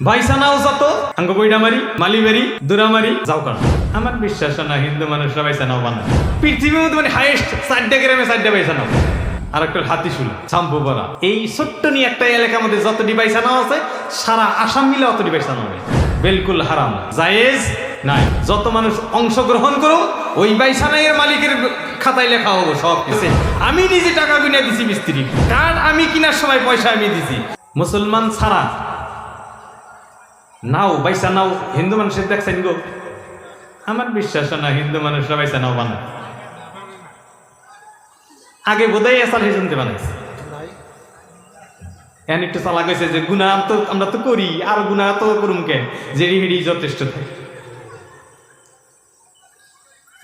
ভাইসানাও যত আঙ্গ আমার বিশ্বাস না, হিন্দু পৃথিবীর মধ্যে মানে হাইয়েস্ট গ্রামে আর একটা হাতি শুল শাম্পু পরা এই ছোট্ট নিয়ে একটা এলাকার মধ্যে যতটি বাইসানাও আছে, সারা আসাম মিলে অতটি বাইসানা হবে বিলকুল হারাম জায়েজ নাই। যত মানুষ অংশগ্রহণ করো ওই বাইসানাইয়ের মালিকের খাতায় লেখা হব সব কিছু। আমি নিজে টাকা গুনে দিছি মিস্ত্রি। কার্ড আমি কিনার সময় পয়সা আমি দিছি? মুসলমান ছাড়া নাও, বাইসা নাও, হিন্দু মানুষের দেখছেন গো। আমার বিশ্বাস না, হিন্দু মানুষরা বাইসা নাও বানায়। আগে বোধহয় এসাল হিজনতে বানাইছে এখন একটু চালা গেছে যে গুণা তো আমরা তো করি, আর গুণা তো করুম কে যে হিড়ি যথেষ্ট থাকে।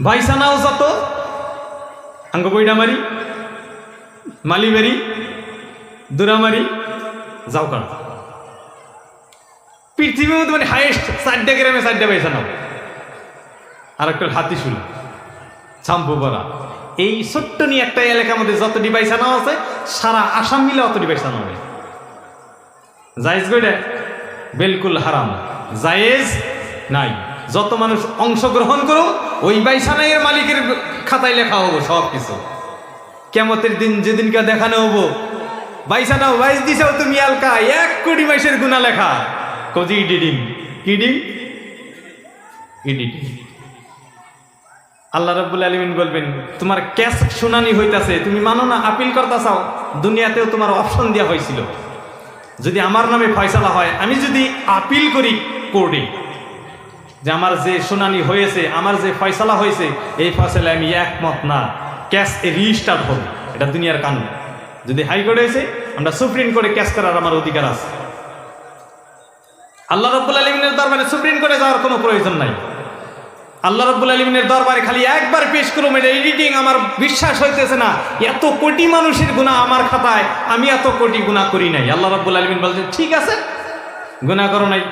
ভাইসানাও যত, আঙ্গ বইডামারি মালিবাড়ি দুরামারি যাও কারণ পৃথিবীর মধ্যে মানে হাইয়েস্ট চারটা গ্রামে চারটা নাও। আর একটা হাতি শুল। শাম্পু পরা এই ছোট্ট নিয়ে একটা এলাকার মধ্যে যত পয়সা নাও আছে, সারা আসাম মিলে অতটি পয়সা হবে। জায়েজ করে বিলকুল হারাম। জায়েজ নাই। যত মানুষ অংশগ্রহণ করো ওই বাইসানাইয়ের মালিকের খাতায় লেখা হব সব কিছু কেমতের দিন যেদিনকে দেখানো হব বাইসানাও বাইস দিছাও তুমি আলকা। এক কোটি মাইসের গুণা লেখা। কজি ইডিডিং কিডিং ইডিডিং আল্লাহ রাব্বুল আলমিন বলবেন তোমার ক্যাশ শুনানি হইতাছে তুমি মানো না আপিল করতে চাও দুনিয়াতেও তোমার অপশন দেওয়া হয়েছিল যদি আমার নামে ফয়সালা হয় আমি যদি আপিল করি কোর্টে যে আমার যে শুনানি হয়েছে আমার যে ফয়সালা হয়েছে এই ফয়সালায় আমি একমত না। ক্যাশ রিস্টার্ট হবে। এটা দুনিয়ার কানুন। যদি হাইকোর্টে হয়েছে আমরা সুপ্রিম কোর্টে ক্যাশ করার আমার অধিকার আছে। আল্লাহ রব্বুল আলমিনের দরবারে সুপ্রিম কোর্টে যাওয়ার কোনো প্রয়োজন নাই। আল্লাহ রব্বুল আলমিনের দরবারে খালি একবার পেশ করুম, এটা এডিটিং আমার বিশ্বাস হইতেছে না। এত কোটি মানুষের গুণা আমার খাতায়, আমি এত কোটি গুণা করি নাই। আল্লাহ রব্বুল আলমিন বলছেন, ঠিক আছে গুণা করো নাই।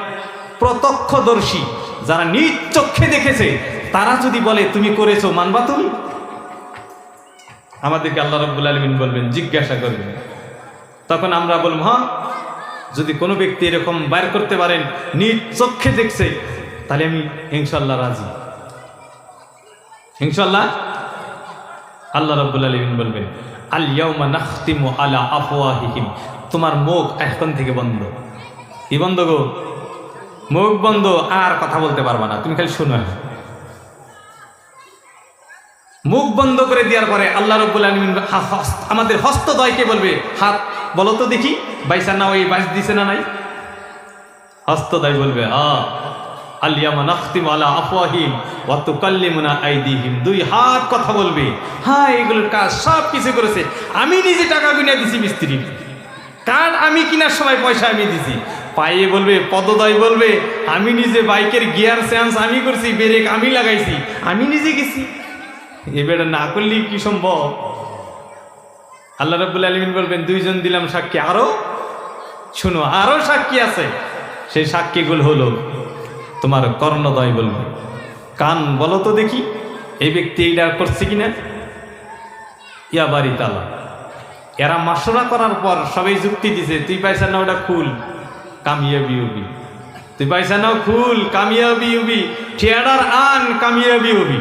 প্রত্যক্ষদর্শী যারা নিজ চক্ষে দেখেছে, তারা যদি বলে, তুমি করেছ, মানবা তুমি? আমাদেরকে আল্লাহ রব্বুল আলমিন বলবেন, জিজ্ঞাসা করবেন তখন আমরা বলব হ্যাঁ যদি কোনো ব্যক্তি এরকম বাইর করতে পারেন, নিজ চক্ষে দেখছে, তাহলে আমি ইনশাল্লাহ রাজি। ইনশাল্লাহ আল্লাহ রব্বুল আলমিন বলবেন আলিয়াউমা আলা আফওয়াহিহিম। তোমার মুখ এখন থেকে বন্ধ। কি বন্ধ গো? মুখ বন্ধ, আর কথা বলতে পারবা না। তুমি খালি শুনো। মুখ বন্ধ করে দেওয়ার পরে আল্লাহ রব্বুল আলমিন আমাদের হস্তদয়কে বলবে, হাত বলো তো দেখি, বাইসা না ওই বাইস দিছে না নাই? হস্তদয় বলবে আ আলিয়ামা নাখতিম আলা আফওয়াহিম ওয়া তুকাল্লিমুনা আইদিহিম। দুই হাত কথা বলবে। হ্যাঁ এগুলোর কাজ সব কিছু করেছে। আমি নিজে টাকা গুনে দিছি মিস্ত্রি। কার আমি কিনার সময় পয়সা আমি দিছি? পায়ে বলবে, পদদয় বলবে, আমি নিজে বাইকের গিয়ার সেন্স আমি করছি, ব্রেক আমি লাগাইছি, আমি নিজে গেছি। এবারে না করলে কি সম্ভব? আল্লাহ রাব্বুল আলমিন বলবেন, দুইজন দিলাম সাক্ষী, আরও? শুনো, আরও সাক্ষী আছে। সেই সাক্ষীগুলো হলো তোমার কর্ণদয় বলবে। কান বলো তো দেখি, এই ব্যক্তি এইটা করছে কিনা? ইয়া বাড়ি তালা। এরা মাসরা করার পর সবাই যুক্তি দিছে, তুই পাইছা না ওটা খুল, কামিয়াবি উবি। তুই পাইছা না খুল, কামিয়াবি উবি, ঠিয়াডার আন, কামিয়াবি উবি।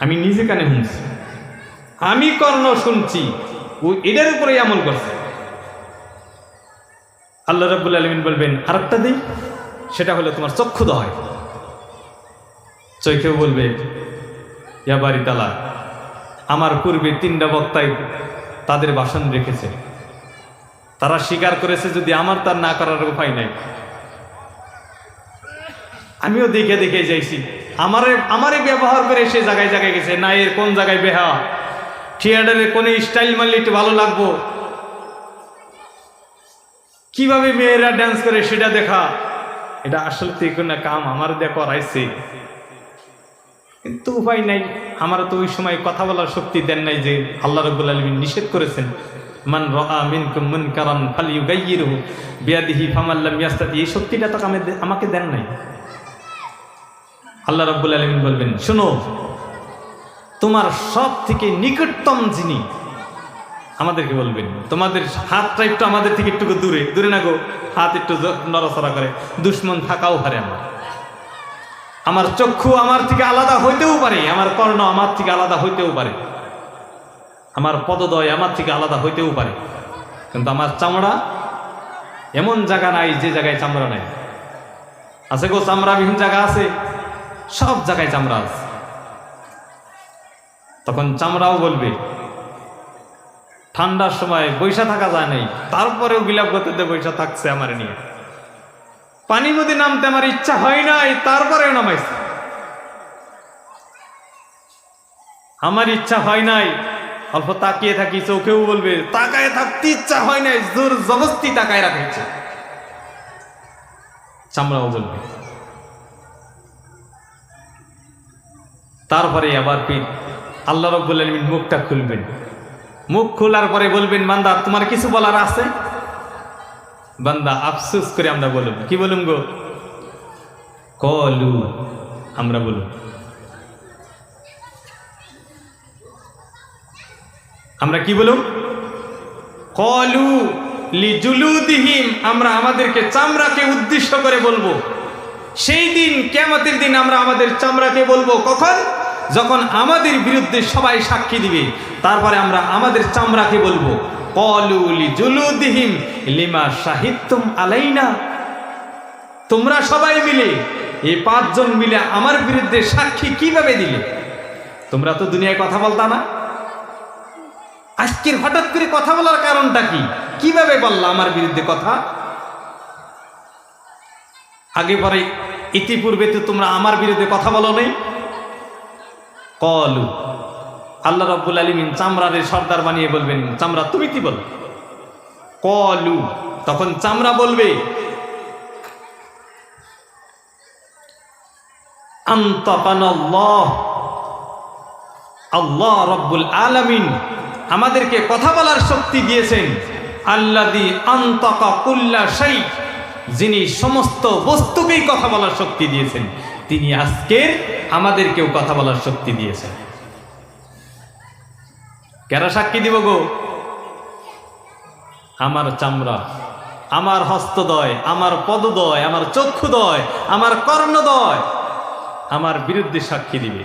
আমি নিজে কানে শুনছি। আমি কর্ণ শুনছি। ও এটার উপরেই আমল করছে। আল্লাহ রাব্বুল আলমিন বলবেন, আরেকটা দিই, সেটা হলো তোমার চক্ষু হয় চৈখেও বলবে, ইয়া বাড়ি আমার পূর্বে তিনটা বক্তাই তাদের বাসন রেখেছে। তারা স্বীকার করেছে যদি আমার তার না করার উপায় নাই। আমিও দেখে দেখে যাইছি, আমারে আমারে ব্যবহার করে সে জায়গায় জায়গায় গেছে, না, এর কোন জায়গায় বেহা? থিয়েটারে কোন স্টাইল মারলে একটু ভালো লাগবো। কীভাবে মেয়েরা ড্যান্স করে সেটা দেখা। এটা আসলে তো কোনো কাম আমার দেখো করাইছে কিন্তু উপায় নাই। আমার তো ওই সময় কথা বলার শক্তি দেন নাই যে আল্লাহ রব্বুল আলমিন নিষেধ করেছেন, মান রা মিনকুম মুনকারান ফালিয়ুগাইয়িরহু বিয়াদিহি ফামাল্লাম ইয়াস্তাতি। এই শক্তিটা তো আমাকে দেন নাই। আল্লাহ রব্বুল আলমিন বলবেন, শোনো তোমার সব থেকে নিকটতম যিনি, আমাদেরকে বলবেন। তোমাদের হাতটা একটু আমাদের থেকে একটু দূরে। দূরে না গো, হাত একটু নড়াচড়া করে। দুশ্মন থাকাও পারে আমার। আমার চক্ষু আমার থেকে আলাদা হইতেও পারে, আমার কর্ণ আমার থেকে আলাদা হইতেও পারে। আমার পদদয় আমার থেকে আলাদা হইতেও পারে। কিন্তু আমার চামড়া এমন জায়গা নাই, যে জায়গায় চামড়া নাই। আছে গো, চামড়াবিহীন জায়গা আছে, সব জায়গায় চামড়া আছে। তখন চামড়াও বলবে, ঠান্ডার সময় বৈশা থাকা যায় নাই, তারপরেও বিলাপ করতে বৈশা থাকছে আমার নিয়ে। পানির মধ্যে নামতে আমার ইচ্ছা হয় নাই তারপরেও নামাইছে। আমার ইচ্ছা হয় নাই, অল্প তাকিয়ে থাকি, চোখেও বলবে, তাকায় থাকতে ইচ্ছা হয় নাই, জোর জবস্তি তাকায় রাখাইছে চামড়াও বলবে। তারপরে আবার কি আল্লাহ রব্বুল আলমিন মুখটা খুলবেন। মুখ খোলার পরে বলবেন, বান্দা, তোমার কিছু বলার আছে? বান্দা আফসুস করে আমরা বলুন, কি বলুন গো? কলু, আমরা বলুন। আমরা কি বলুন? কলু লিজুলুদিহিম, আমরা আমাদেরকে চামড়াকে উদ্দেশ্য করে বলব। সেই দিন কেমতের দিন আমরা আমাদের চামড়াকে বলব। কখন? যখন আমাদের বিরুদ্ধে সবাই সাক্ষী দিবে, তারপরে আমরা আমাদের চামড়াকে বলব, কলু লিজুলুদিহিম লিমা সাহিত্যম আলাইনা। তোমরা সবাই মিলে, এই পাঁচজন মিলে আমার বিরুদ্ধে সাক্ষী কীভাবে দিলে? তোমরা তো দুনিয়ায় কথা বলতা না। আজকের হঠাৎ করে কথা বলার কারণটা কি? কীভাবে বললা আমার বিরুদ্ধে কথা? আগে পরে ইতিপূর্বে তো তোমরা আমার বিরুদ্ধে কথা বলো নেই। কলু। আল্লাহ রব্বুল আলমিন চামড়ারে সর্দার বানিয়ে বলবেন, চামড়া তুমি কি বলো? কলু। তখন চামড়া বলবে আল্লাহ রব্বুল আলামিন আমাদেরকে কথা বলার শক্তি দিয়েছেন আল্লাদি আন্তকা কুল্লা সেই যিনি সমস্ত বস্তুকেই কথা বলার শক্তি দিয়েছেন। তিনি আজকের আমাদেরকেও কথা বলার শক্তি দিয়েছেন। কেরা সাক্ষী দিব গো? আমার চামড়া, আমার হস্তদয়, আমার পদদয়, আমার চক্ষুদয়, আমার কর্ণদয়, আমার বিরুদ্ধে সাক্ষী দিবে।